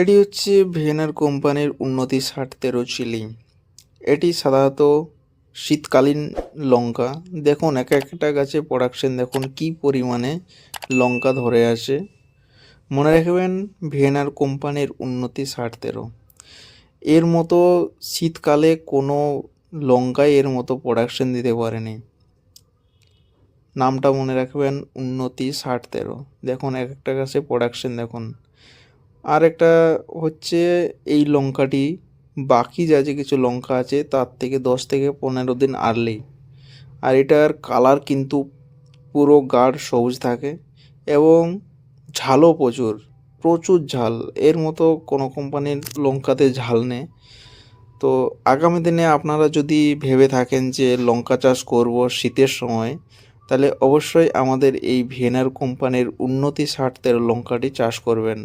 এটি হচ্ছে ভিয়েনার কোম্পানির উন্নতি ষাট তেরো চিলি এটি সাধারণত শীতকালীন লঙ্কা। দেখুন, এক একটা গাছে প্রোডাকশন দেখুন কি পরিমাণে লঙ্কা ধরে আছে। মনে রাখবেন, ভিয়েনার কোম্পানির উন্নতি ষাট তেরো। এর মতো শীতকালে কোনো লঙ্কায় এর মতো প্রোডাকশন দিতে পারেনি। নামটা মনে রাখবেন, উন্নতি ষাট তেরো। দেখুন, এক একটা গাছে প্রোডাকশন দেখুন। আর একটা হচ্ছে এই লঙ্কাটি, বাকি যা যে কিছু লঙ্কা আছে তার থেকে দশ থেকে পনেরো দিন আর্লি আর এটার কালার কিন্তু পুরো গাঢ় সবুজ থাকে এবং ঝালও প্রচুর প্রচুর ঝাল। এর মতো কোনো কোম্পানির লঙ্কাতে ঝাল নেই। তো আগামী দিনে আপনারা যদি ভেবে থাকেন যে লঙ্কা চাষ করব শীতের সময়, তাহলে অবশ্যই আমাদের এই ভিয়েনার কোম্পানির উন্নতি তেরো লঙ্কাটি চাষ করবেন।